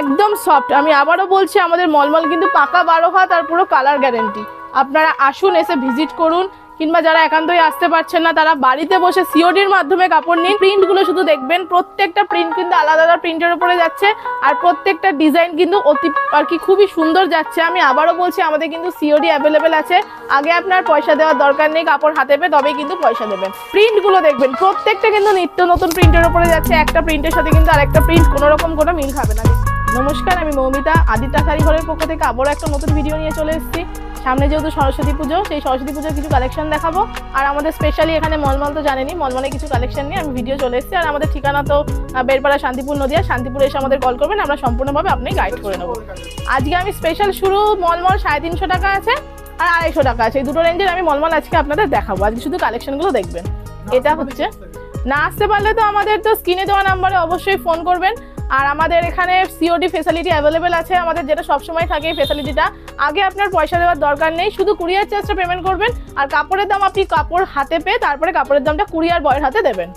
একদম সফট আমি আবারও বলছি, আমাদের মলমল কিন্তু পাকা বারো হাত আর পুরো কালার গ্যারেন্টি আপনারা আসুন, এসে ভিজিট করুন, কিংবা যারা একান্তই আসতে পারছেন না, তারা বাড়িতে বসে সিওডির মাধ্যমে কাপড় নিন। প্রিন্টগুলো শুধু দেখবেন, প্রত্যেকটা প্রিন্ট কিন্তু আলাদা আলাদা প্রিন্টের উপরে যাচ্ছে, আর প্রত্যেকটা ডিজাইন কিন্তু অতি, আর কি খুবই সুন্দর যাচ্ছে। আমি আবারও বলছি, আমাদের কিন্তু সিওডি অ্যাভেলেবেল আছে। আগে আপনার পয়সা দেওয়ার দরকার নেই, কাপড় হাতে পেয়ে তবেই কিন্তু পয়সা দেবেন। প্রিন্টগুলো দেখবেন, প্রত্যেকটা কিন্তু নিত্য নতুন প্রিন্টের উপরে যাচ্ছে। একটা প্রিন্টের সাথে কিন্তু আরেকটা প্রিন্ট কোনো রকম কোনো মিল খাবে না। নমস্কার আমি মৌমিতা। আদিত্য শাড়ি ঘরের পক্ষ থেকে আবারও একটা নতুন ভিডিও নিয়ে চলে এসেছি। সামনে যেহেতু সরস্বতী পুজো সেই সরস্বতী পুজোর কিছু কালেকশন দেখাবো। আর আমাদের স্পেশালি এখানে মলমল তো জানেনি মলমলে কিছু কালেকশন নিয়ে আমি ভিডিও চলে এসেছি। আর আমাদের ঠিকানা তো বেরপাড়া শান্তিপুর নদিয়া। শান্তিপুরে এসে আমাদের কল করবেন আমরা সম্পূর্ণভাবে আপনি গাইড করে নেব। আজকে আমি স্পেশাল শুরু মলমল সাড়ে তিনশো টাকা আছে আর আড়াইশো টাকা আছে। এই দুটো রেঞ্জের আমি মলমল আজকে আপনাদের দেখাবো। আজকে শুধু কালেকশনগুলো দেখবেন। এটা হচ্ছে না আসতে পারলে তো আমাদের তো স্ক্রিনে দেওয়া নাম্বারে অবশ্যই ফোন করবেন। আর আমাদের এখানে সিওডি ফেসিলিটি অ্যাভেলেবেল আছে। আমাদের যেটা সবসময় থাকে এই ফেসিলিটিটা আগে আপনার পয়সা দেওয়ার দরকার নেই, শুধু কুরিয়ার চার্জটা পেমেন্ট করবেন। আর কাপড়ের দাম আপনি কাপড় হাতে পেয়ে তারপরে কাপড়ের দামটা কুরিয়ার বয়ের হাতে দেবেন।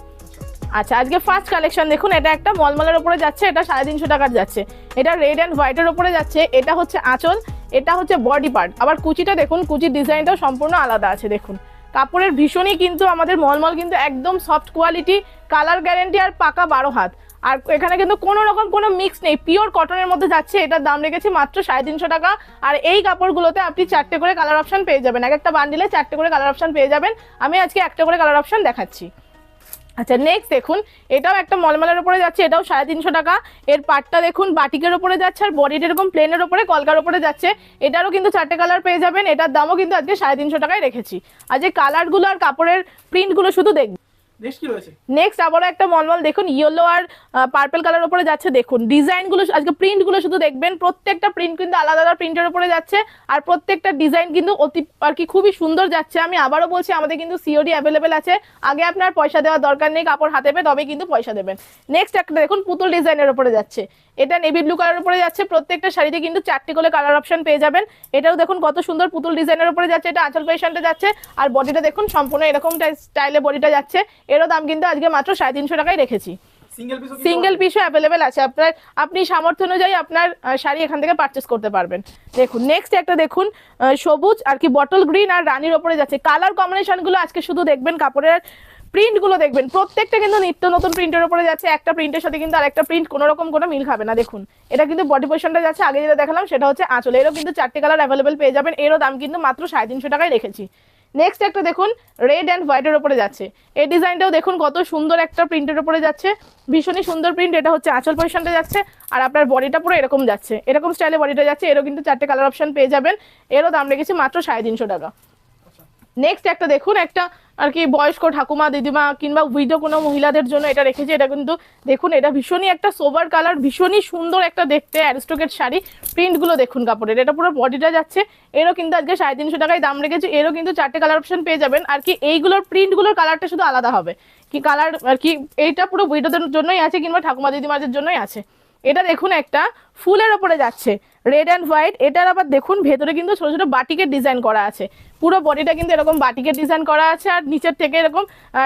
আচ্ছা আজকে ফার্স্ট কালেকশন দেখুন, এটা একটা মলমলের উপরে যাচ্ছে, এটা সাড়ে তিনশো টাকার যাচ্ছে। এটা রেড অ্যান্ড হোয়াইটের উপরে যাচ্ছে, এটা হচ্ছে আঁচল, এটা হচ্ছে বডি পার্ট আবার কুচিটা দেখুন, কুচির ডিজাইনটাও সম্পূর্ণ আলাদা আছে, দেখুন। কাপড়ের ভীষণই কিন্তু আমাদের মলমল কিন্তু একদম সফট কোয়ালিটি কালার গ্যারেন্টি আর পাকা বারো হাত। আর এখানে কিন্তু কোনো রকম কোনো মিক্স নেই। পিওর কটনের মধ্যে যাচ্ছে, এটার দাম রেখেছি মাত্র সাড়ে তিনশো টাকা। আর এই কাপড়গুলোতে আপনি চারটে করে কালার অপশন পেয়ে যাবেন। এক একটা বান্ডিলে চারটে করে কালার অপশন পেয়ে যাবেন। আমি আজকে একটা করে কালার অপশন দেখাচ্ছি। আচ্ছা নেক্সট দেখুন, এটাও একটা মলমলের উপরে যাচ্ছে, এটাও সাড়ে তিনশো টাকা। এর পাটটা দেখুন, বাটিকের উপরে যাচ্ছে, আর বডিটা এরকম প্লেনের উপরে, কলকার উপরে যাচ্ছে। এটারও কিন্তু চারটে কালার পেয়ে যাবেন, এটার দামও কিন্তু আজকে সাড়ে তিনশো টাকায় রেখেছি। আর যে কালারগুলো আর কাপড়ের প্রিন্টগুলো শুধু দেখবেন নেক্সট কি রয়েছে? নেক্সট আবারও একটা মলমল, দেখুন ইয়েলো আর পার্পল কালার উপরে যাচ্ছে, দেখুন। ডিজাইনগুলো আজকে প্রিন্টগুলো শুধু দেখবেন, প্রত্যেকটা প্রিন্ট কিন্তু আলাদা আলাদা প্রিন্টের উপরে যাচ্ছে, আর প্রত্যেকটা ডিজাইন কিন্তু অতি, আর কি, খুবই সুন্দর যাচ্ছে। আমি আবারও বলছি, আমাদের কিন্তু সিওডি অ্যাভেলেবেল আছে। আগে আপনার পয়সা দেওয়ার দরকার নেই, কাপড় হাতে পেয়ে তবে কিন্তু পয়সা দেবেন। নেক্সট একটা, দেখুন, পুতুল ডিজাইনের উপরে যাচ্ছে। এটা নেভি ব্লু কালার উপরে যাচ্ছে। প্রত্যেকটা শাড়িতে কিন্তু চারটি করে কালার অপশন পেয়ে যাবেন। এটাও দেখুন কত সুন্দর পুতুল ডিজাইনের উপরে যাচ্ছে। এটা আঁচল পেশেন্টে যাচ্ছে। আর বডিটা দেখুন সম্পূর্ণ এরকম স্টাইলে বডিটা যাচ্ছে। এরও দাম কিন্তু আজকে মাত্র সাড়ে তিনশো টাকায় রেখেছি। সিঙ্গেল পিসও অ্যাভেলেবেল আছে। আপনার আপনি সামর্থ্য অনুযায়ী আপনার শাড়ি এখান থেকে পারচেস করতে পারবেন। দেখুন নেক্সট একটা দেখুন সবুজ আর কি বটল গ্রিন আর রানীর ওপরে যাচ্ছে। কালার কম্বিনেশনগুলো আজকে শুধু দেখবেন কাপড়ের। প্রিন্টগুলো দেখবেন। প্রত্যেকটা কিন্তু নিত্য নতুন প্রিন্টের উপরে যাচ্ছে। একটা প্রিন্টের সাথে কিন্তু আরেকটা প্রিন্ট কোনো রকম কোনো মিল খাবে না। দেখুন, এটা কিন্তু বডি পোর্শনটা যাচ্ছে, আগে যেটা দেখালাম সেটা হচ্ছে আঁচল। এরও কিন্তু চারটে কালার অ্যাভেলেবেল পেয়ে যাবেন। এরও দাম কিন্তু মাত্র সাড়ে তিনশো টাকায় রেখেছি। নেক্সট একটা দেখুন রেড অ্যান্ড হোয়াইটের উপরে যাচ্ছে। এই ডিজাইনটাও দেখুন, কত সুন্দর একটা প্রিন্টের উপরে যাচ্ছে। ভীষণই সুন্দর প্রিন্ট এটা হচ্ছে আঁচল পজিশনটা যাচ্ছে। আর আপনার বডিটা পুরো এরকম যাচ্ছে। এরকম স্টাইলে বডিটা যাচ্ছে, এরও কিন্তু চারটে কালার অপশন পেয়ে যাবেন। এরও দাম রেখেছি মাত্র সাড়ে তিনশো টাকা। নেক্সট একটা দেখুন, একটা আর কি বয়স্ক ঠাকুমা, দিদিমা কিংবা উইডো কোনো মহিলাদের জন্য এটা রেখেছি। এটা কিন্তু দেখুন, এটা ভীষণই একটা সোবার কালার ভীষণই সুন্দর একটা দেখতে অ্যারিস্টোকেট শাড়ি। প্রিন্টগুলো দেখুন কাপড়ের, এটা পুরো বডিটা যাচ্ছে। এরও কিন্তু আজকে সাড়ে তিনশো টাকায় দাম রেখেছি, এরও কিন্তু চারটে কালার অপশন পেয়ে যাবেন। আর কি এইগুলোর প্রিন্টগুলোর কালারটা শুধু আলাদা হবে। কি কালার আর কি এইটা পুরো উইডোদের জন্যই আছে কিংবা ঠাকুমা, দিদিমাদের জন্যই আছে। এটা দেখুন একটা, ফুলের ওপরে যাচ্ছে। রেড অ্যান্ড হোয়াইট এটার আবার দেখুন, ভেতরে কিন্তু ছোট ছোট বাটিকের ডিজাইন করা আছে। পুরো বডিটা কিন্তু এরকম বাটিকের ডিজাইন করা আছে, আর নিচের থেকে এরকম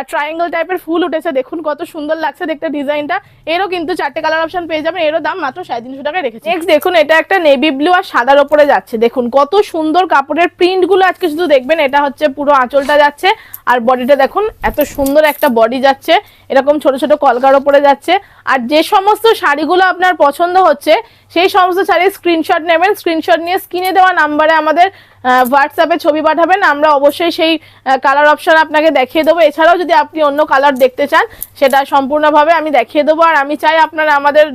ট্রায়াঙ্গেল টাইপের ফুল উঠেছে। দেখুন কত সুন্দর লাগছে দেখতে ডিজাইনটা এরও কিন্তু চারটে কালার অপশন পেয়ে যাবেন। এরও দাম মাত্র সাড়ে তিনশো টাকায় রেখেছে। নেক্সট দেখুন, এটা একটা নেভি ব্লু আর সাদার ওপরে যাচ্ছে। দেখুন কত সুন্দর কাপড়ের প্রিন্টগুলো আজকে শুধু দেখবেন। এটা হচ্ছে পুরো আঁচলটা যাচ্ছে। আর বডিটা দেখুন, এত সুন্দর একটা বডি যাচ্ছে। এরকম ছোট ছোট কলকার ওপরে যাচ্ছে। আর যে সমস্ত শাড়িগুলো আপনার পছন্দ হচ্ছে, সেই সমস্ত শাড়ির স্ক্রিনশট নেবেন স্ক্রিনশট নিয়ে স্ক্রিনে দেওয়া নাম্বারে আমাদের হোয়াটসঅ্যাপে ছবি পাঠাবেন। আমরা অবশ্যই সেই কালার অপশন আপনাকে দেখিয়ে দেবো। এছাড়াও যদি আপনি অন্য কালার দেখতে চান সেটা সম্পূর্ণভাবে আমি দেখিয়ে দেবো। আর আমি চাই আপনারা আমাদের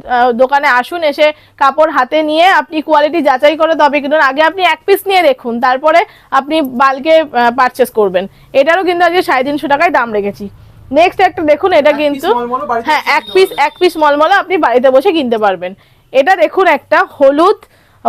দোকানে আসুন এসে কাপড় হাতে নিয়ে আপনি কোয়ালিটি যাচাই করে তবে কিনুন। আগে আপনি এক পিস নিয়ে দেখুন তারপরে আপনি বালকে পারচেস করবেন। এটারও কিন্তু আজকে সাড়ে তিনশো টাকায় দাম রেখেছি। নেক্সট একটা দেখুন এটা কিন্তু হ্যাঁ এক পিস এক পিস মলমলা আপনি বাড়িতে বসে কিনতে পারবেন। এটা দেখুন একটা হলুদ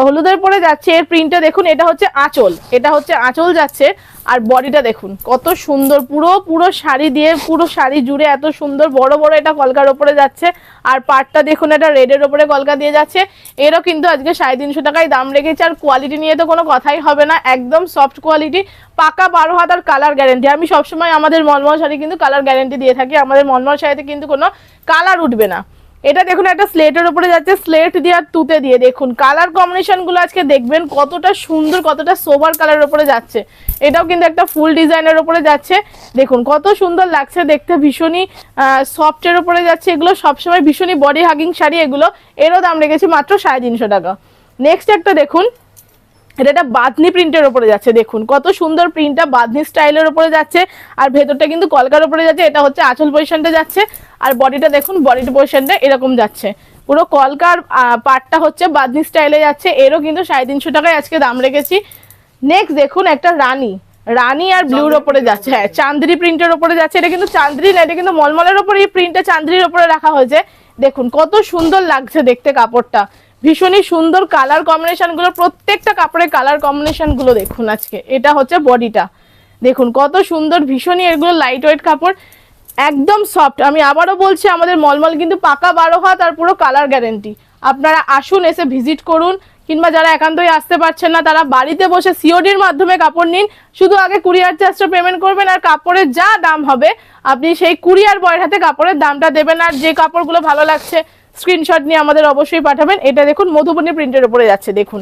হলুদের পরে যাচ্ছে এর প্রিন্টটা দেখুন, এটা হচ্ছে আঁচল। এটা হচ্ছে আঁচল যাচ্ছে, আর বডিটা দেখুন, কত সুন্দর, পুরো পুরো শাড়ি দিয়ে, পুরো শাড়ি জুড়ে এত সুন্দর, বড় বড় এটা কলকার ওপরে যাচ্ছে, আর পাটটা দেখুন, এটা রেডের ওপরে কলকা দিয়ে যাচ্ছে। এরও কিন্তু আজকে সাড়ে তিনশো টাকায় দাম রেখেছে, আর কোয়ালিটি নিয়ে তো কোনো কথাই হবে না, একদম সফট কোয়ালিটি পাকা বারো হাত আর কালার গ্যারেন্টি আমি সবসময় আমাদের মলমল শাড়ি কিন্তু কালার গ্যারেন্টি দিয়ে থাকি, আমাদের মলমল শাড়িতে কিন্তু কোনো কালার উঠবে না। এটা দেখুন, একটা স্লেটের উপরে যাচ্ছে, স্লেট দিয়ে আর তুতে দিয়ে দেখুন। কালার কম্বিনেশনগুলো আজকে দেখবেন কতটা সুন্দর, কতটা সোবার কালারের উপরে যাচ্ছে। এটাও কিন্তু একটা ফুল ডিজাইনের উপরে যাচ্ছে। দেখুন, কত সুন্দর লাগছে দেখতে, ভীষণই সফটের উপরে যাচ্ছে। এগুলো সবসময় ভীষণই বডি হাগিং শাড়ি, এগুলো এরও দাম রেখেছি মাত্র সাড়ে তিনশো টাকা। নেক্সট একটা দেখুন এটা একটা বাদনি প্রিন্টের উপরে যাচ্ছে দেখুন। কত সুন্দর প্রিন্টটা বাদনি স্টাইলের উপরে যাচ্ছে। আর ভেতরটা কিন্তু কলকার উপরে যাচ্ছে এটা হচ্ছে আঁচল পজিশনটা যাচ্ছে। আর বডিটা দেখুন বডির পজিশনটা এরকম যাচ্ছে। পুরো কলকার পার্টটা হচ্ছে বাদনি স্টাইলে যাচ্ছে। এরও কিন্তু সাড়ে তিনশো টাকায় আজকে দাম রেখেছি। নেক্সট দেখুন একটা রানী। রানী আর ব্লুর ওপরে যাচ্ছে। হ্যাঁ চান্দ্রি প্রিন্টের ওপরে যাচ্ছে। এটা কিন্তু চান্দ্রি না এটা কিন্তু মলমলের ওপরে এই প্রিন্টটা চান্দ্রির ওপরে রাখা হয়েছে। দেখুন কত সুন্দর লাগছে দেখতে কাপড়টা। ভীষণই সুন্দর কালার কম্বিনেশনগুলো, প্রত্যেকটা কাপড়ের কালার কম্বিনেশনগুলো দেখুন আজকে। এটা হচ্ছে বডিটা দেখুন, কত সুন্দর, ভীষণই এগুলো লাইট ওয়েট কাপড়। একদম সফট আমি আবারও বলছি, আমাদের মলমল কিন্তু পাকা বারো হাত আর পুরো কালার গ্যারেন্টি আপনারা আসুন, এসে ভিজিট করুন, কিংবা যারা একান্তই আসতে পারছেন না, তারা বাড়িতে বসে সিওডির মাধ্যমে কাপড় নিন। শুধু আগে কুরিয়ার চার্জটা পেমেন্ট করবেন, আর কাপড়ের যা দাম হবে, আপনি সেই কুরিয়ার বয়ের হাতে কাপড়ের দামটা দেবেন। আর যে কাপড়গুলো ভালো লাগছে স্ক্রিনশট নিয়ে আমাদের অবশ্যই পাঠাবেন। এটা দেখুন, মধুবনী প্রিন্টের উপরে যাচ্ছে, দেখুন।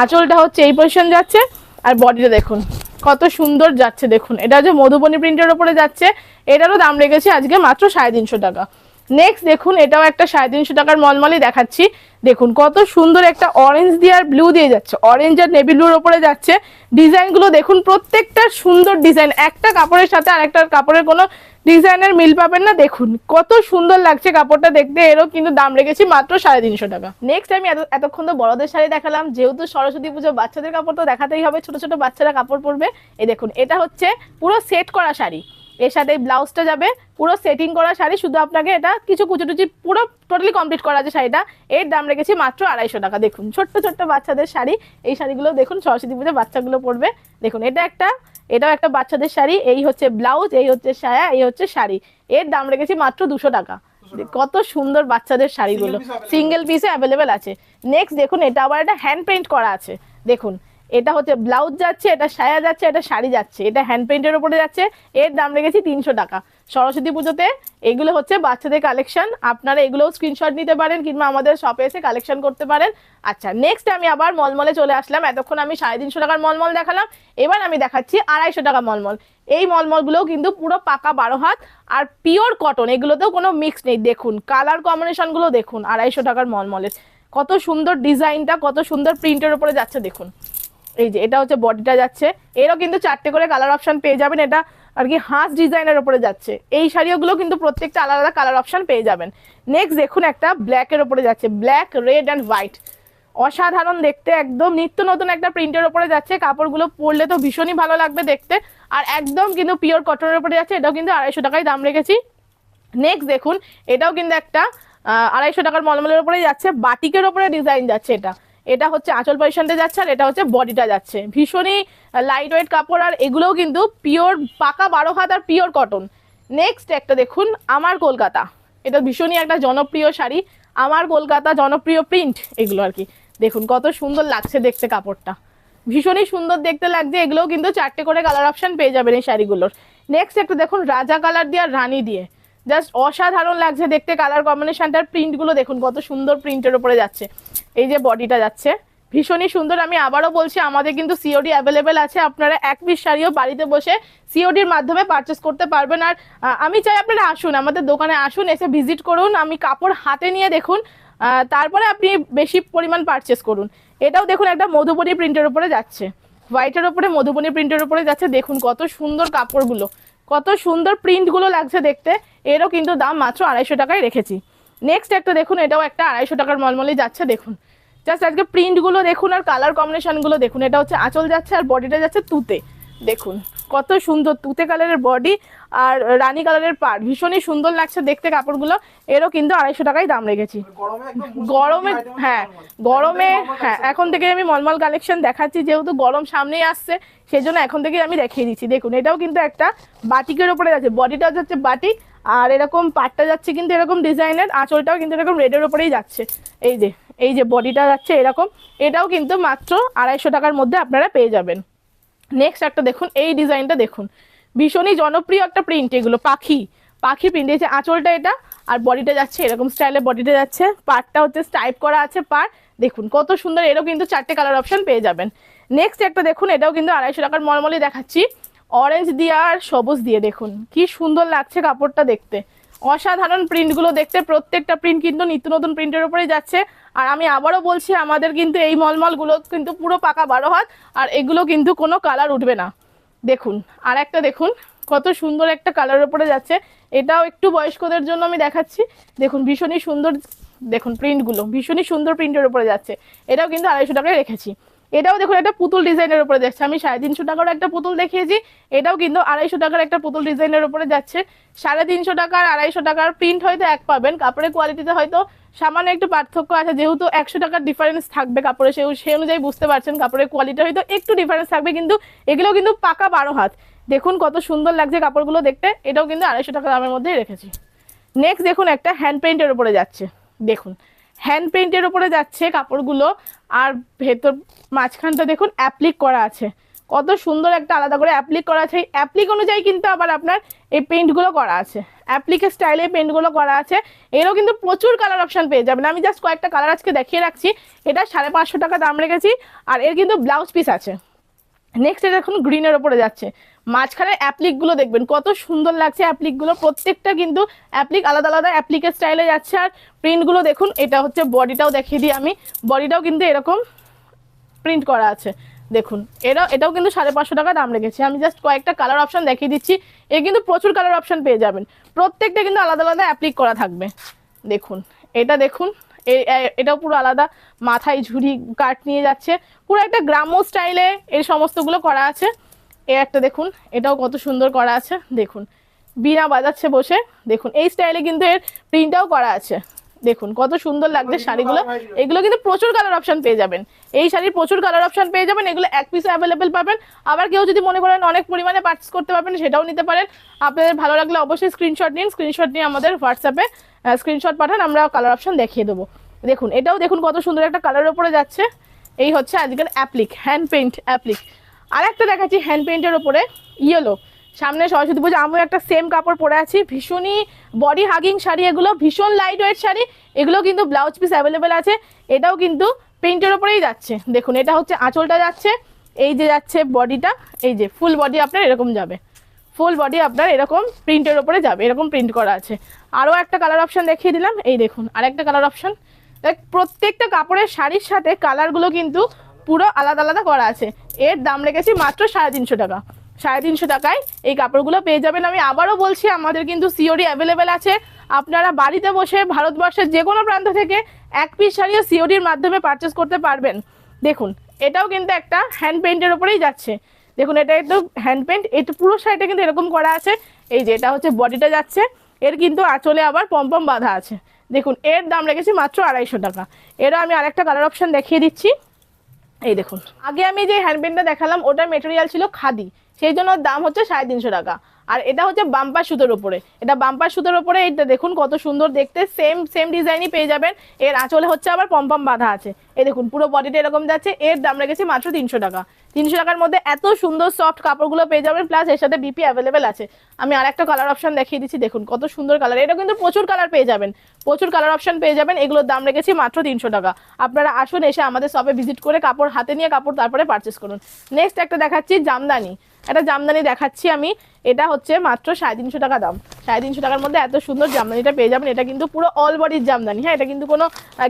আঁচলটা হচ্ছে এই পজিশন যাচ্ছে, আর বডিটা দেখুন, কত সুন্দর যাচ্ছে, দেখুন। এটা হচ্ছে মধুবনী প্রিন্টের উপরে যাচ্ছে, এটারও দাম রেখেছি আজকে মাত্র সাড়ে তিনশো টাকা। নেক্সট দেখুন, এটাও একটা সাড়ে তিনশো টাকার মলমলি দেখাচ্ছি। দেখুন, কত সুন্দর একটা অরেঞ্জ দিয়ে আর ব্লু দিয়ে যাচ্ছে। অরেঞ্জ আর নেভি ব্লুর ওপরে যাচ্ছে। ডিজাইনগুলো দেখুন, প্রত্যেকটা সুন্দর ডিজাইন একটা কাপড়ের সাথে আর একটা কাপড়ের কোনো ডিজাইনের মিল পাবেন না, দেখুন। কত সুন্দর লাগছে কাপড়টা দেখতে, এরও কিন্তু দাম রেখেছি মাত্র সাড়ে তিনশো টাকা। নেক্সট আমি এত এতক্ষণ তো বড়দের শাড়ি দেখালাম, যেহেতু সরস্বতী পুজো, বাচ্চাদের কাপড় তো দেখাতেই হবে, ছোট ছোট বাচ্চারা কাপড় পরবে। এই দেখুন, এটা হচ্ছে পুরো সেট করা শাড়ি। এর সাথে এই ব্লাউজটা যাবে পুরো সেটিং করা শাড়ি শুধু আপনাকে এটা কিছু কুচুটুচি পুরো টোটালি কমপ্লিট করা আছে শাড়িটা। এর দাম রেখেছি মাত্র আড়াইশো টাকা। দেখুন ছোট্ট ছোট্ট বাচ্চাদের শাড়ি এই শাড়িগুলো দেখুন সরস্বতী পুজো বাচ্চাগুলো পরবে। দেখুন এটা একটা এটাও একটা বাচ্চাদের শাড়ি এই হচ্ছে ব্লাউজ এই হচ্ছে সায়া এই হচ্ছে শাড়ি। এর দাম রেখেছি মাত্র দুশো টাকা। কত সুন্দর বাচ্চাদের শাড়িগুলো। সিঙ্গেল পিসে অ্যাভেলেবেল আছে। নেক্সট দেখুন এটা আবার একটা হ্যান্ড পেইন্ট করা আছে। দেখুন এটা হচ্ছে ব্লাউজ যাচ্ছে, এটা সায়া যাচ্ছে, এটা শাড়ি যাচ্ছে, এটা হ্যান্ড পেইন্টের উপরে যাচ্ছে, এর দাম রেখেছি তিনশো টাকা। সরস্বতী পুজোতে এগুলো হচ্ছে বাচ্চাদের কালেকশন আপনারা এগুলোও স্ক্রিনশট নিতে পারেন কিংবা আমাদের শপে এসে কালেকশন করতে পারেন। আচ্ছা নেক্সট আমি আবার মলমলে চলে আসলাম, এতক্ষণ আমি সাড়ে তিনশো টাকার মলমল দেখালাম, এবার আমি দেখাচ্ছি আড়াইশো টাকা মলমল। এই মলমলগুলোও কিন্তু পুরো পাকা বারো হাত আর পিওর কটন এগুলোতেও কোনো মিক্স নেই, দেখুন কালার কম্বিনেশনগুলো দেখুন, আড়াইশো টাকার মলমলের। কত সুন্দর ডিজাইনটা কত সুন্দর প্রিন্টের উপরে যাচ্ছে, দেখুন। এই যে, এটা হচ্ছে বডিটা যাচ্ছে। এরও কিন্তু চারটে করে কালার অপশন পেয়ে যাবেন। এটা আর কি হাঁস ডিজাইনের উপরে যাচ্ছে। এই শাড়িগুলো কিন্তু প্রত্যেকটা আলাদা আলাদা কালার অপশন পেয়ে যাবেন। নেক্সট দেখুন একটা ব্ল্যাকের উপরে যাচ্ছে। ব্ল্যাক রেড অ্যান্ড হোয়াইট অসাধারণ দেখতে, একদম নিত্য নতুন একটা প্রিন্টের উপরে যাচ্ছে। কাপড়গুলো পরলে তো ভীষণই ভালো লাগবে দেখতে। আর একদম কিন্তু পিওর কটনের উপরে যাচ্ছে। এটাও কিন্তু আড়াইশো টাকায় দাম রেখেছি। নেক্সট দেখুন, এটাও কিন্তু একটা আড়াইশো টাকার মলমলের উপরে যাচ্ছে। বাটিকের উপরে ডিজাইন যাচ্ছে এটা। এটা হচ্ছে আঁচল পজিশনটা যাচ্ছে আর এটা হচ্ছে বডিটা যাচ্ছে। ভীষণই লাইট ওয়েট কাপড় আর এগুলোও কিন্তু পিওর পাকা বারো হাত আর পিওর কটন নেক্সট একটা দেখুন, আমার কলকাতা। এটা ভীষণই একটা জনপ্রিয় শাড়ি। আমার কলকাতা জনপ্রিয় প্রিন্ট এগুলো আর কি। দেখুন, কত সুন্দর লাগছে দেখতে কাপড়টা। ভীষণই সুন্দর দেখতে লাগছে, এগুলোও কিন্তু চারটে করে কালার অপশন পেয়ে যাবেন এই শাড়িগুলোর। নেক্সট একটা দেখুন, রাজা কালার দিয়ে আর রানী দিয়ে। জাস্ট অসাধারণ লাগছে দেখতে কালার কম্বিনেশনটার প্রিন্টগুলো দেখুন, কত সুন্দর প্রিন্টের উপরে যাচ্ছে। এই যে বডিটা যাচ্ছে, ভীষণই সুন্দর। আমি আবারও বলছি, আমাদের কিন্তু সিওডি অ্যাভেলেবেল আছে, আপনারা এক পিস শাড়িও বাড়িতে বসে সিওডির মাধ্যমে পারচেস করতে পারবেন। আর আমি চাই আপনারা আসুন, আমাদের দোকানে আসুন, এসে ভিজিট করুন, আমি কাপড় হাতে নিয়ে দেখুন তারপরে আপনি বেশি পরিমাণ পারচেস করুন। এটাও দেখুন, একটা মধুবনী প্রিন্টের উপরে যাচ্ছে। হোয়াইটের উপরে, মধুবনী প্রিন্টের উপরে যাচ্ছে, দেখুন কত সুন্দর কাপড়গুলো। কত সুন্দর প্রিন্টগুলো লাগছে দেখতে। এরও কিন্তু দাম মাত্র আড়াইশো টাকায় রেখেছি। নেক্সট একটা দেখুন, এটাও একটা আড়াইশো টাকার মলমলি যাচ্ছে, দেখুন। জাস্ট আজকে প্রিন্টগুলো দেখুন আর কালার কম্বিনেশনগুলো দেখুন, এটা হচ্ছে আঁচল যাচ্ছে আর বডিটা যাচ্ছে তুতে। দেখুন, কত সুন্দর তুতে কালারের বডি আর রানী কালারের পাড় ভীষণই সুন্দর লাগছে দেখতে কাপড়গুলো। এরও কিন্তু আড়াইশো টাকায় দাম রেখেছি। গরমে হ্যাঁ গরমে হ্যাঁ এখন থেকে আমি মলমল কালেকশন দেখাচ্ছি, যেহেতু গরম সামনেই আসছে সেই জন্য এখন থেকে আমি দেখিয়ে দিচ্ছি। দেখুন, এটাও কিন্তু একটা বাটিকের উপরে যাচ্ছে বডিটা যাচ্ছে বাটিক আর এরকম পাটটা যাচ্ছে কিন্তু এরকম ডিজাইনের আঁচলটাও কিন্তু এরকম রেডের ওপরেই যাচ্ছে। এই যে এই যে বডিটা যাচ্ছে এরকম, এটাও কিন্তু মাত্র আড়াইশো টাকার মধ্যে আপনারা পেয়ে যাবেন। নেক্সট একটা দেখুন, এই ডিজাইনটা দেখুন। ভীষণই জনপ্রিয় একটা প্রিন্ট এগুলো, পাখি। পাখি প্রিন্ট এই যে আঁচলটা এটা, আর বডিটা যাচ্ছে এরকম স্টাইলে বডিটা যাচ্ছে। পার্টটা হচ্ছে স্টাইপ করা আছে পার দেখুন কত সুন্দর, এরও কিন্তু চারটে কালার অপশন পেয়ে যাবেন। নেক্সট একটা দেখুন, এটাও কিন্তু আড়াইশো টাকার মলমলি দেখাচ্ছি। অরেঞ্জ দিয়ে আর সবুজ দিয়ে দেখুন, কি সুন্দর লাগছে কাপড়টা দেখতে। অসাধারণ প্রিন্টগুলো দেখতে, প্রত্যেকটা প্রিন্ট কিন্তু নিত্য নতুন প্রিন্টের উপরেই যাচ্ছে। আর আমি আবারও বলছি, আমাদের কিন্তু এই মলমলগুলো কিন্তু পুরো পাকা বারো হাত আর এগুলো কিন্তু কোনো কালার উঠবে না। দেখুন আর একটা দেখুন, কত সুন্দর একটা কালারের উপরে যাচ্ছে। এটাও একটু বয়স্কদের জন্য আমি দেখাচ্ছি। দেখুন, ভীষণই সুন্দর, দেখুন প্রিন্টগুলো ভীষণই সুন্দর প্রিন্টের উপরে যাচ্ছে। এটাও কিন্তু আড়াইশো টাকায় রেখেছি। এটাও দেখুন, একটা পুতুল ডিজাইনের উপরে যাচ্ছে। আমি সাড়ে তিনশো টাকার একটা পুতুল দেখিয়েছি, এটাও কিন্তু আড়াইশো টাকার একটা পুতুল ডিজাইনের উপরে যাচ্ছে। সাড়ে তিনশো টাকার, আড়াইশো টাকার প্রিন্ট হয়তো এক পাবেন, কাপড়ের কোয়ালিটিতে হয়তো সামান্য একটু পার্থক্য আছে, যেহেতু একশো টাকার ডিফারেন্স থাকবে কাপড়ে সে সেই অনুযায়ী বুঝতে পারছেন কাপড়ের কোয়ালিটি হয়তো একটু ডিফারেন্স থাকবে, কিন্তু এগুলো কিন্তু পাকা বারো হাত। দেখুন কত সুন্দর লাগছে কাপড়গুলো দেখতে, এটাও কিন্তু আড়াইশো টাকা দামের মধ্যেই রেখেছি। নেক্সট দেখুন, একটা হ্যান্ড পেইন্টের উপরে যাচ্ছে। দেখুন হ্যান্ড পেইন্টের উপরে যাচ্ছে কাপড়গুলো, আর ভেতর মাঝখানটা দেখুন অ্যাপ্লিক করা আছে। কত সুন্দর একটা আলাদা করে অ্যাপ্লিক করা আছে। এই অ্যাপ্লিক অনুযায়ী কিন্তু আবার আপনার এই পেইন্টগুলো করা আছে। অ্যাপ্লিকের স্টাইলে পেইন্টগুলো করা আছে। এরও কিন্তু প্রচুর কালার অপশন পেয়ে যাবেন। আমি জাস্ট কয়েকটা কালার আজকে দেখিয়ে রাখছি। এটা সাড়ে পাঁচশো টাকা দাম রেখেছি, আর এর কিন্তু ব্লাউজ পিস আছে। নেক্সট এটা এখন গ্রিনের ওপরে যাচ্ছে। মাঝখানে অ্যাপ্লিকগুলো দেখবেন। কত সুন্দর লাগছে অ্যাপ্লিকগুলো প্রত্যেকটা কিন্তু অ্যাপ্লিক আলাদা আলাদা অ্যাপ্লিকের স্টাইলে যাচ্ছে। আর প্রিন্টগুলো দেখুন, এটা হচ্ছে বডিটাও দেখিয়ে দিই আমি। বডিটাও কিন্তু এরকম প্রিন্ট করা আছে। দেখুন এটা এটাও কিন্তু সাড়ে পাঁচশো টাকা দাম রেখেছি। আমি জাস্ট কয়েকটা কালার অপশন দেখিয়ে দিচ্ছি। এ কিন্তু প্রচুর কালার অপশন পেয়ে যাবেন। প্রত্যেকটা কিন্তু আলাদা আলাদা অ্যাপ্লিক করা থাকবে। দেখুন, এটা দেখুন এটাও পুরো আলাদা। মাথায় ঝুড়ি কাট নিয়ে যাচ্ছে। পুরো একটা গ্রাম্য স্টাইলে এই সমস্তগুলো করা আছে। এ একটা দেখুন এটাও কত সুন্দর করা আছে দেখুন। বিনা বাজাচ্ছে বসে দেখুন এই স্টাইলে কিন্তু এর প্রিন্টটাও করা আছে। দেখুন কত সুন্দর লাগছে শাড়িগুলো। এগুলো কিন্তু প্রচুর কালার অপশন পেয়ে যাবেন। এই শাড়ির প্রচুর কালার অপশন পেয়ে যাবেন এগুলো এক পিসে অ্যাভেলেবেল পাবেন। আবার কেউ যদি মনে করেন অনেক পরিমাণে পার্চেস করতে পারবেন সেটাও নিতে পারেন। আপনাদের ভালো লাগলে অবশ্যই স্ক্রিনশট নিন স্ক্রিনশট নিয়ে আমাদের হোয়াটসঅ্যাপে স্ক্রিনশট পাঠান আমরা কালার অপশন দেখিয়ে দেবো। দেখুন এটাও দেখুন কত সুন্দর একটা কালারের উপরে যাচ্ছে। এই হচ্ছে আজকের অ্যাপ্লিক হ্যান্ড পেইন্ট অ্যাপ্লিক আর একটা দেখাচ্ছি হ্যান্ড পেইন্টের ওপরে ইয়েলো সামনে সরস্বতী পুজো, আমিও একটা সেম কাপড় পরে আছি, ভীষণই বডি হাগিং শাড়ি এগুলো, ভীষণ লাইট ওয়েট শাড়ি, এগুলো কিন্তু ব্লাউজ পিস অ্যাভেলেবেল আছে, এটাও কিন্তু প্রিন্টের ওপরেই যাচ্ছে। দেখুন, এটা হচ্ছে আঁচলটা যাচ্ছে, এই যে যাচ্ছে বডিটা এই যে ফুল বডি আপনার এরকম যাবে। ফুল বডি আপনার এরকম প্রিন্টের ওপরে যাবে, এরকম প্রিন্ট করা আছে। আরও একটা কালার অপশন দেখিয়ে দিলাম, এই দেখুন, আরেকটা কালার অপশন প্রত্যেকটা কাপড়ের শাড়ির সাথে কালারগুলো কিন্তু পুরো আলাদা আলাদা করা আছে। এর দাম রেখেছি মাত্র সাড়ে তিনশো টাকা। সাড়ে তিনশো টাকায় এই কাপড়গুলো পেয়ে যাবেন। আমি আবারও বলছি, আমাদের কিন্তু সিওরি অ্যাভেলেবেল আছে। আপনারা বাড়িতে বসে ভারতবর্ষের যে কোনো প্রান্ত থেকে এক পিস শাড়িও সিওডির মাধ্যমে পারচেস করতে পারবেন। দেখুন, এটাও কিন্তু একটা হ্যান্ড পেন্টের ওপরেই যাচ্ছে। দেখুন, এটা একটু হ্যান্ড পেন্ট এটা পুরো শাড়িটা কিন্তু এরকম করা আছে। এই যে, এটা হচ্ছে বডিটা যাচ্ছে। এর কিন্তু আঁচলে আবার পম্পম বাঁধা আছে। দেখুন, এর দাম রেখেছি মাত্র আড়াইশো টাকা। এরও আমি আরেকটা কালার অপশন দেখিয়ে দিচ্ছি। এই দেখুন। আগে আমি যে হ্যান্ডপেনটা দেখালাম, ওটার মেটেরিয়াল ছিল খাদি। সেই জন্য দাম হচ্ছে সাড়ে তিনশো টাকা। আর এটা হচ্ছে বাম্পার সুতোর উপরে। এটা বাম্পার সুতোর উপরে এটা দেখুন কত সুন্দর দেখতে সেম সেম ডিজাইনই পেয়ে যাবেন। এর আঁচলে হচ্ছে আবার পম্পম বাঁধা আছে। এই দেখুন, পুরো বডিটা এরকম যাচ্ছে, এর দাম রেখেছি মাত্র তিনশো টাকা। তিনশো টাকার মধ্যে এত সুন্দর সফট কাপড়গুলো পেয়ে যাবেন প্লাস এর সাথে বিপি অ্যাভেলেবেল আছে। আমি আরেকটা কালার অপশন দেখিয়ে দিচ্ছি, দেখুন কত সুন্দর কালার এটা কিন্তু প্রচুর কালার পেয়ে যাবেন। প্রচুর কালার অপশন পেয়ে যাবেন, এগুলোর দাম রেখেছি মাত্র তিনশো টাকা। আপনারা আসুন এসে আমাদের শপে ভিজিট করে কাপড় হাতে নিয়ে কাপড় তারপরে পারচেস করুন। নেক্সট একটা দেখাচ্ছি জামদানি। একটা জামদানি দেখাচ্ছি আমি। এটা হচ্ছে মাত্র সাড়ে তিনশো টাকা দাম। সাড়ে তিনশো টাকার মধ্যে এত সুন্দর জামদানিটা পেয়ে যাবেন। এটা কিন্তু পুরো অল বডির জামদানি। হ্যাঁ এটা কিন্তু কোনো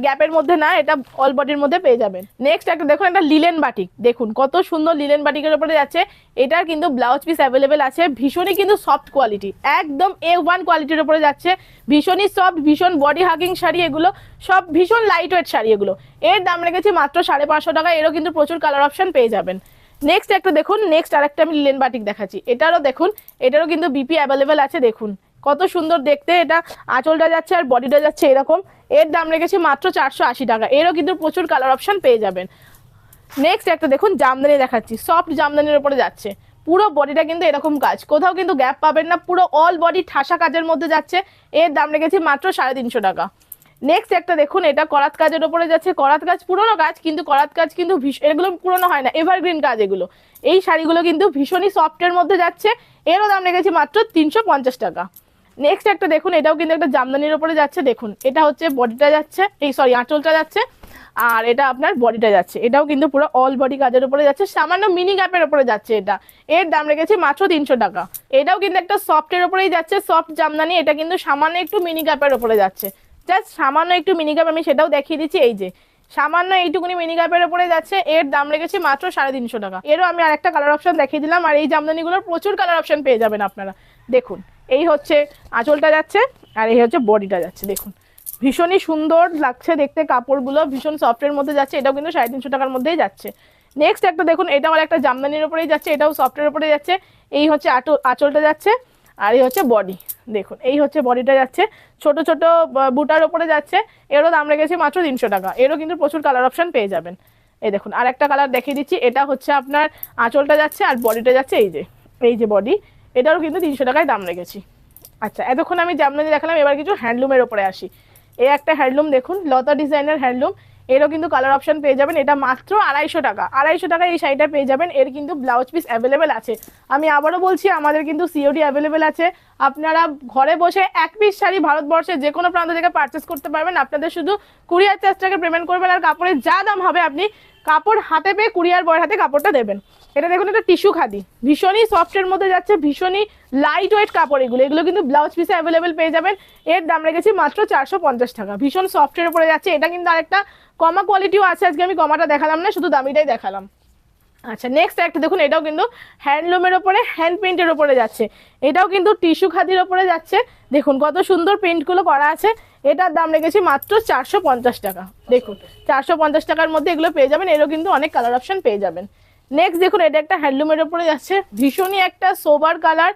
গ্যাপের মধ্যে না, এটা অল বডির মধ্যে পেয়ে যাবেন। নেক্সট একটা, দেখুন একটা লিলেন বাটিক দেখুন, কত সুন্দর লিলেন বাটিকের উপরে যাচ্ছে। এটার কিন্তু ব্লাউজ পিস অ্যাভেলেবেল আছে। ভীষণই কিন্তু সফট কোয়ালিটি একদম এ ওয়ান কোয়ালিটির উপরে যাচ্ছে। ভীষণই সফট ভীষণ বডি হাগিং শাড়ি এগুলো। সব ভীষণ লাইট ওয়েট শাড়ি এগুলো। এর দাম রেখেছি মাত্র সাড়ে পাঁচশো টাকা। এরও কিন্তু প্রচুর কালার অপশন পেয়ে যাবেন। নেক্সট একটা দেখুন নেক্সট আরেকটা আমি লিলেন বাটিক দেখাচ্ছি। এটারও দেখুন, এটারও কিন্তু বিপি অ্যাভেলেবেল আছে, দেখুন। কত সুন্দর দেখতে, এটা আঁচলটা যাচ্ছে আর বডিটা যাচ্ছে এরকম। এর দাম রেখেছি মাত্র চারশো আশি টাকা। এরও কিন্তু প্রচুর কালার অপশান পেয়ে যাবেন। নেক্সট একটা দেখুন, জামদানি দেখাচ্ছি। সফট জামদানির উপরে যাচ্ছে। পুরো বডিটা কিন্তু এরকম কাজ। কোথাও কিন্তু গ্যাপ পাবেন না, পুরো অল বডি ঠাসা কাজের মধ্যে যাচ্ছে। এর দাম রেখেছি মাত্র সাড়ে তিনশো টাকা। নেক্সট একটা দেখুন, এটা করাত কাজের ওপরে যাচ্ছে। করাত কাজ পুরোনো কাজ কিন্তু করাত কাজ কিন্তু এগুলো পুরনো হয় না এভারগ্রিন কাজ এগুলো। এই শাড়িগুলো কিন্তু ভীষণই সফটের মধ্যে যাচ্ছে। এরও দাম রেখেছি মাত্র তিনশো পঞ্চাশ টাকা। নেক্সট একটা দেখুন, এটাও কিন্তু একটা জামদানির ওপরে যাচ্ছে, দেখুন। এটা হচ্ছে বডিটা যাচ্ছে, এই সরি আঁচলটা যাচ্ছে, আর এটা আপনার বডিটা যাচ্ছে। এটাও কিন্তু পুরো অল বডি কাজের উপরে যাচ্ছে, সামান্য মিনি গ্যাপের উপরে যাচ্ছে এটা। এর দাম রেখেছি মাত্র তিনশো টাকা। এটাও কিন্তু একটা সফটের উপরেই যাচ্ছে সফট জামদানি, এটা কিন্তু সামান্য একটু মিনি গ্যাপের উপরে যাচ্ছে। জাস্ট সামান্য একটু মিনি গ্যাপ আমি সেটাও দেখিয়ে দিচ্ছি, এই যে। সামান্য এইটুকুনি মিনি গ্যাপের উপরে যাচ্ছে, এর দাম রেখেছি মাত্র সাড়ে তিনশো টাকা। এরও আমি আরেকটা কালার অপশন দেখিয়ে দিলাম, আর এই জামদানিগুলোর প্রচুর কালার অপশন পেয়ে যাবেন আপনারা। দেখুন, এই হচ্ছে আঁচলটা যাচ্ছে, আর এই হচ্ছে বডিটা যাচ্ছে, দেখুন। ভীষণই সুন্দর লাগছে দেখতে কাপড়গুলো, ভীষণ সফটের মধ্যে যাচ্ছে, এটাও কিন্তু সাড়ে তিনশো টাকার মধ্যেই যাচ্ছে। নেক্সট একটা দেখুন, এটা আমার একটা জামদানির উপরেই যাচ্ছে, এটাও সফটের উপরে যাচ্ছে, এই হচ্ছে আঁচলটা যাচ্ছে। আর এই হচ্ছে বডি দেখুন, এই হচ্ছে বডিটা যাচ্ছে। ছোট ছোট বুটার ওপরে যাচ্ছে। এরও দাম রেখেছি মাত্র তিনশো টাকা। এরও কিন্তু প্রচুর কালার অপশন পেয়ে যাবেন। এই দেখুন আর একটা কালার দেখিয়ে দিচ্ছি। এটা হচ্ছে আপনার আঁচলটা যাচ্ছে আর বডিটা যাচ্ছে এই যে এই যে বডি এটারও কিন্তু তিনশো টাকায় দাম রেখেছি। আচ্ছা এতক্ষণ আমি জামদানি দেখালাম, এবার কিছু হ্যান্ডলুমের ওপরে আসি। এই একটা হ্যান্ডলুম দেখুন, লতা ডিজাইনের হ্যান্ডলুম এরও কিন্তু কালার অপশন পেয়ে যাবেন। এটা মাত্র আড়াইশো টাকা। আড়াইশো টাকা এই শাড়িটা পেয়ে যাবেন। এর কিন্তু ব্লাউজ পিস অ্যাভেলেবেল আছে। আমি আবারও বলছি, আমাদের কিন্তু সিওডি অ্যাভেলেবেল আছে। আপনারা ঘরে বসে এক পিস শাড়ি ভারতবর্ষের যে কোনো প্রান্ত থেকে পারচেস করতে পারবেন। আপনাদের শুধু কুরিয়ার চার্জটাকে পেমেন্ট করবেন আর কাপড়ের যা দাম হবে আপনি কাপড় হাতে পেয়ে কুরিয়ার বয়ের হাতে কাপড়টা দেবেন। এটা দেখুন একটা টিস্যু খাদি। ভীষণই সফটের মধ্যে যাচ্ছে, ভীষণই লাইট ওয়েট কাপড় এগুলো। এগুলো কিন্তু ব্লাউজ পিসে অ্যাভেলেবেল পেয়ে যাবেন। এর দাম রেখেছি মাত্র চারশো পঞ্চাশ টাকা। ভীষণ সফটের উপরে যাচ্ছে। এটা কিন্তু আরেকটা কমা কোয়ালিটিও আছে, আজকে আমি কমাটা দেখালাম না, শুধু দামিটাই দেখালাম। আচ্ছা নেক্সট একটা, দেখুন, এটাও কিন্তু হ্যান্ডলুমের ওপরে হ্যান্ড প্রিন্টের ওপরে যাচ্ছে। এটাও কিন্তু টিস্যু খাদির ওপরে যাচ্ছে। দেখুন, কত সুন্দর প্রিন্টগুলো করা আছে। এটার দাম রেখেছি মাত্র চারশো পঞ্চাশ টাকা। দেখুন, চারশো পঞ্চাশ টাকার মধ্যে এগুলো পেয়ে যাবেন, এরও কিন্তু অনেক কালার অপশান পেয়ে যাবেন। নেক্সট দেখুন, এটা একটা হ্যান্ডলুমের ওপরে যাচ্ছে। ভীষণই একটা সোবার কালার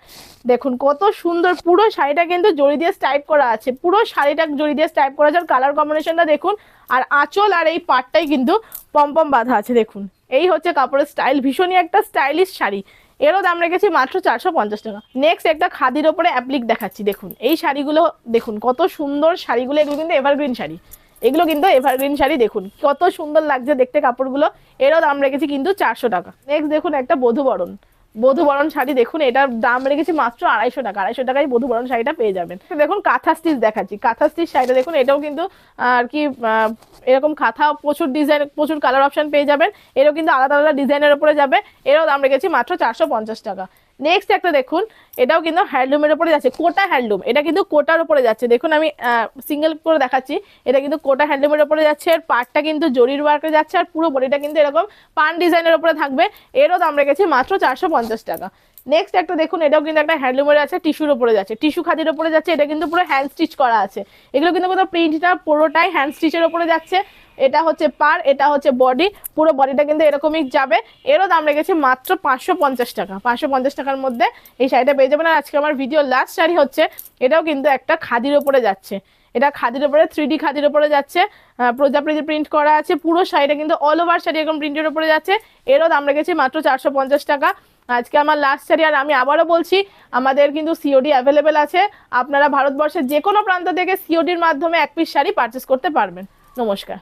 দেখুন, কত সুন্দর, পুরো শাড়িটা কিন্তু জড়ি দিয়ে স্টাইপ করা আছে। পুরো শাড়িটা জড়ি দিয়ে স্টাইপ করা আছে আর কালার কম্বিনেশনটা দেখুন, আর আঁচল আর এই পাটটাই কিন্তু পম্পম বাঁধা আছে, দেখুন। এই হচ্ছে কাপড়ের স্টাইল ভীষণই একটা স্টাইলিশ শাড়ি। এরও দাম রেখেছি মাত্র চারশো পঞ্চাশ টাকা। নেক্সট একটা খাদির ওপরে অ্যাপ্লিক দেখাচ্ছি, দেখুন। এই শাড়িগুলো, দেখুন, কত সুন্দর শাড়িগুলো, এগুলো কিন্তু এভারগ্রিন শাড়ি। এগুলো কিন্তু এভারগ্রিন শাড়ি দেখুন। কত সুন্দর লাগছে দেখতে কাপড়গুলো। এরও দাম রেখেছি কিন্তু চারশো টাকা। নেক্সট দেখুন একটা বধুবরণ বধুবরণ শাড়ি দেখুন, এটার দাম রেখেছি মাত্র আড়াইশো টাকা। আড়াইশো টাকায় বধুবরণ শাড়িটা পেয়ে যাবেন। দেখুন কাঁথা স্টিচ দেখাচ্ছি। কাঁথা স্টিচ শাড়িটা দেখুন, এটাও কিন্তু আর কি এরকম কাঁথা, প্রচুর ডিজাইন প্রচুর কালার অপশন পেয়ে যাবেন। এরও কিন্তু আলাদা আলাদা ডিজাইনের উপরে যাবে। এরও দাম রেখেছি মাত্র চারশো পঞ্চাশ টাকা। নেক্সট একটা দেখুন, এটাও কিন্তু হ্যান্ডলুমের উপরে যাচ্ছে, কোটা হ্যান্ডলুম এটা কিন্তু কোটার উপরে যাচ্ছে। দেখুন আমি সিঙ্গেল করে দেখাচ্ছি, এটা কিন্তু কোটা হ্যান্ডলুমের উপরে যাচ্ছে, আর পাটটা কিন্তু জরির ওয়ার্কে যাচ্ছে, আর পুরো বডিটা কিন্তু এরকম পান ডিজাইনের উপরে থাকবে, এরও দাম রেখেছি মাত্র চারশো পঞ্চাশ টাকা। নেক্সট একটা দেখুন, এটাও কিন্তু একটা হ্যান্ডলুমের আছে টিস্যুর উপরে যাচ্ছে টিস্যু খাদির উপরে যাচ্ছে, এটা কিন্তু পুরো হ্যান্ড স্টিচ করা আছে। এগুলো কিন্তু কোথাও প্রিন্টটা পুরোটাই হ্যান্ড স্টিচের উপরে যাচ্ছে এটা হচ্ছে পার এটা হচ্ছে বডি পুরো বডিটা কিন্তু এরকমই যাবে। এরও দাম রেখেছি মাত্র পাঁচশো পঞ্চাশ টাকা। পাঁচশো পঞ্চাশ টাকার মধ্যে এই শাড়িটা পেয়ে যাবেন। আর আজকে আমার ভিডিও লাস্ট শাড়ি হচ্ছে এটাও কিন্তু একটা খাদির ওপরে যাচ্ছে। এটা খাদির ওপরে থ্রি ডি খাদির ওপরে যাচ্ছে। আহ, প্রজাপতি প্রিন্ট করা আছে পুরো শাড়িটা কিন্তু অল ওভার শাড়ি এরকম প্রিন্টের ওপরে যাচ্ছে। এরও দাম রেখেছি মাত্র চারশো পঞ্চাশ টাকা। আজকে আমার লাস্ট শাড়ি আর আমি আবারও বলছি আমাদের কিন্তু সিওডি অ্যাভেলেবেল আছে। আপনারা ভারতবর্ষের যে কোনো প্রান্ত থেকে সিওডির মাধ্যমে এক পিস শাড়ি পারচেস করতে পারবেন। নমস্কার।